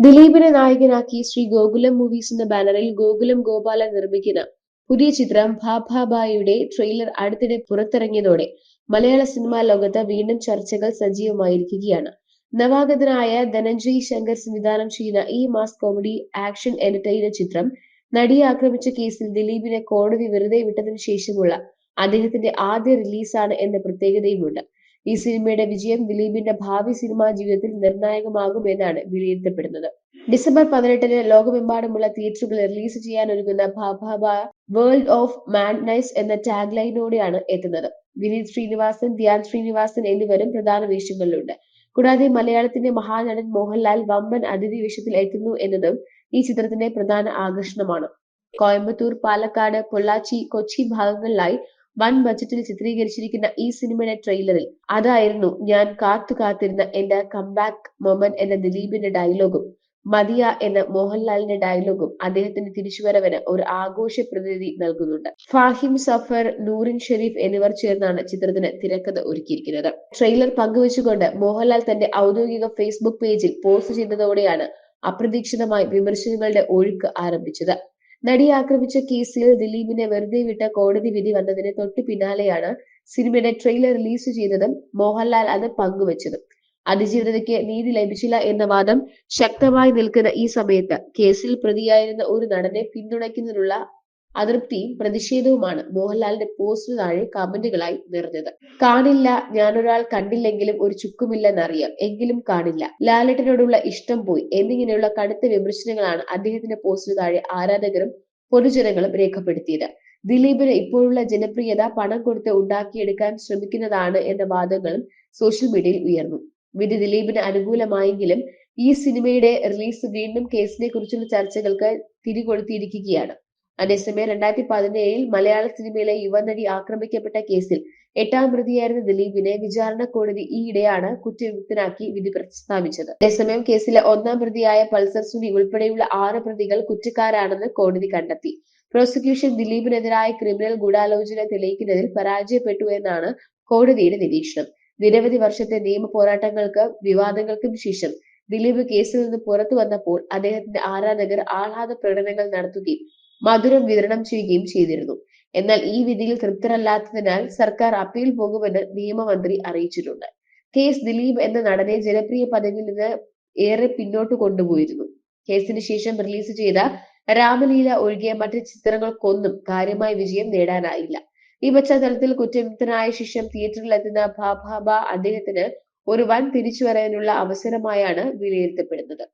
ദിലീപിനെ നായകനാക്കി ശ്രീ ഗോകുലം മൂവീസിന്റെ ബാനറിൽ ഗോകുലം ഗോപാലൻ നിർമ്മിക്കുന്ന പുതിയ ചിത്രം ഭാഭാബായുടെ ട്രെയിലർ അടുത്തിടെ പുറത്തിറങ്ങിയതോടെ മലയാള സിനിമാ ലോകത്ത് വീണ്ടും ചർച്ചകൾ സജീവമായിരിക്കുകയാണ്. നവാഗതനായ ധനഞ്ജയ് ശങ്കർ സംവിധാനം ചെയ്യുന്ന ഈ മാസ് കോമഡി ആക്ഷൻ എന്റർടൈനർ ചിത്രം നടിയെ ആക്രമിച്ച കേസിൽ ദിലീപിനെ കോടതി വെറുതെ വിട്ടതിനു ശേഷമുള്ള അദ്ദേഹത്തിന്റെ ആദ്യ റിലീസാണ് എന്ന പ്രത്യേകതയുമുണ്ട്. ഈ സിനിമയുടെ വിജയം ദിലീപിന്റെ ഭാവി സിനിമാ ജീവിതത്തിൽ നിർണായകമാകുമെന്നാണ് വിലയിരുത്തപ്പെടുന്നത്. ഡിസംബർ പതിനെട്ടിന് ലോകമെമ്പാടുമുള്ള തിയേറ്ററുകളിൽ റിലീസ് ചെയ്യാനൊരുങ്ങുന്ന ഭാഭാബ വേൾഡ് ഓഫ് മാഡ്നൈസ് എന്ന ടാഗ് ലൈനോടെയാണ് എത്തുന്നത്. വിനീത് ശ്രീനിവാസൻ ധ്യാൻ ശ്രീനിവാസൻ എന്നിവരും പ്രധാന വേഷങ്ങളിലുണ്ട്. കൂടാതെ മലയാളത്തിന്റെ മഹാനടൻ മോഹൻലാൽ വമ്പൻ അതിഥി വേഷത്തിൽ എത്തുന്നു എന്നതും ഈ ചിത്രത്തിന്റെ പ്രധാന ആകർഷണമാണ്. കോയമ്പത്തൂർ പാലക്കാട് പൊള്ളാച്ചി കൊച്ചി ഭാഗങ്ങളിലായി വൻ ബജറ്റിൽ ചിത്രീകരിച്ചിരിക്കുന്ന ഈ സിനിമയുടെ ട്രെയിലറിൽ അതായിരുന്നു ഞാൻ കാത്തു കാത്തിരുന്ന എന്റെ കംബാക്ക് മൊമെന്റ് എന്ന ദിലീപിന്റെ ഡയലോഗും മതിയ എന്ന മോഹൻലാലിന്റെ ഡയലോഗും അദ്ദേഹത്തിന്റെ തിരിച്ചുവരവിന് ഒരു ആഘോഷ പ്രതിനിധി നൽകുന്നുണ്ട്. ഫാഹിം സഫർ നൂറിൻ ഷെരീഫ് എന്നിവർ ചേർന്നാണ് ചിത്രത്തിന് തിരക്കഥ ഒരുക്കിയിരിക്കുന്നത്. ട്രെയിലർ പങ്കുവച്ചുകൊണ്ട് മോഹൻലാൽ തന്റെ ഔദ്യോഗിക ഫേസ്ബുക്ക് പേജിൽ പോസ്റ്റ് ചെയ്തതോടെയാണ് അപ്രതീക്ഷിതമായി വിമർശനങ്ങളുടെ ഒഴുക്ക് ആരംഭിച്ചത്. നടിയെ ആക്രമിച്ച കേസിൽ ദിലീപിനെ വെറുതെ വിട്ട കോടതി വിധി വന്നതിന് തൊട്ടു പിന്നാലെയാണ് സിനിമയുടെ ട്രെയിലർ റിലീസ് ചെയ്തതും മോഹൻലാൽ അത് പങ്കുവച്ചതും. അതിജീവിതയ്ക്ക് നീതി ലഭിച്ചില്ല എന്ന വാദം ശക്തമായി നിൽക്കുന്ന ഈ സമയത്ത് കേസിൽ പ്രതിയായിരുന്ന ഒരു നടനെ പിന്തുണയ്ക്കുന്നതിനുള്ള അതൃപ്തിയും പ്രതിഷേധവുമാണ് മോഹൻലാലിന്റെ പോസ്റ്റിന് താഴെ കമന്റുകളായി നിറഞ്ഞത്. കാണില്ല ഞാനൊരാൾ കണ്ടില്ലെങ്കിലും ഒരു ചുക്കുമില്ലെന്നറിയാം. എങ്കിലും കാണില്ല. ലാലേട്ടനോടുള്ള ഇഷ്ടം പോയി. എന്നിങ്ങനെയുള്ള കടുത്ത വിമർശനങ്ങളാണ് അദ്ദേഹത്തിന്റെ പോസ്റ്റിന് താഴെ ആരാധകരും പൊതുജനങ്ങളും രേഖപ്പെടുത്തിയത്. ദിലീപിന് ഇപ്പോഴുള്ള ജനപ്രിയത പണം കൊടുത്ത് ഉണ്ടാക്കിയെടുക്കാൻ ശ്രമിക്കുന്നതാണ് എന്ന വാദങ്ങളും സോഷ്യൽ മീഡിയയിൽ ഉയർന്നു. വിധി ദിലീപിന് അനുകൂലമായെങ്കിലും ഈ സിനിമയുടെ റിലീസ് വീണ്ടും കേസിനെ കുറിച്ചുള്ള ചർച്ചകൾക്ക് തിരികൊളുത്തിയിരിക്കുകയാണ്. അതേസമയം രണ്ടായിരത്തി പതിനേഴിൽ മലയാള സിനിമയിലെ യുവനടി ആക്രമിക്കപ്പെട്ട കേസിൽ എട്ടാം പ്രതിയായിരുന്ന ദിലീപിനെ വിചാരണ കോടതി ഈയിടെയാണ് കുറ്റവിമുക്തനാക്കി വിധി പ്രസ്താവിച്ചത്. അതേസമയം കേസിലെ ഒന്നാം പ്രതിയായ പൾസർ സുനി ഉൾപ്പെടെയുള്ള ആറ് പ്രതികൾ കുറ്റക്കാരാണെന്ന് കോടതി കണ്ടെത്തി. പ്രോസിക്യൂഷൻ ദിലീപിനെതിരായ ക്രിമിനൽ ഗൂഢാലോചന തെളിയിക്കുന്നതിൽ പരാജയപ്പെട്ടു എന്നാണ് കോടതിയുടെ നിരീക്ഷണം. നിരവധി വർഷത്തെ നിയമ പോരാട്ടങ്ങൾക്ക് വിവാദങ്ങൾക്കും ശേഷം ദിലീപ് കേസിൽ നിന്ന് പുറത്തു വന്നപ്പോൾ അദ്ദേഹത്തിന്റെ ആരാധകർ ആഹ്ലാദ പ്രകടനങ്ങൾ നടത്തുകയും മധുരം വിതരണം ചെയ്യുകയും ചെയ്തിരുന്നു. എന്നാൽ ഈ വിധിയിൽ തൃപ്തരല്ലാത്തതിനാൽ സർക്കാർ അപ്പീൽ പോകുമെന്ന് നിയമമന്ത്രി അറിയിച്ചിട്ടുണ്ട്. കേസ് ദിലീപ് എന്ന നടനെ ജനപ്രിയ പദവിയിൽ നിന്ന് ഏറെ പിന്നോട്ട് കൊണ്ടുപോയിരുന്നു. കേസിന് ശേഷം റിലീസ് ചെയ്ത രാമലീല ഒഴികെ മറ്റ് ചിത്രങ്ങൾക്കൊന്നും കാര്യമായ വിജയം നേടാനായില്ല. ഈ പശ്ചാത്തലത്തിൽ കുറ്റവിമുക്തനായ ശേഷം തിയേറ്ററിൽ എത്തുന്ന ഭാഭാബ അദ്ദേഹത്തിന് ഒരു വൻ തിരിച്ചുവരവിനുള്ള അവസരമായാണ് വിലയിരുത്തപ്പെടുന്നത്.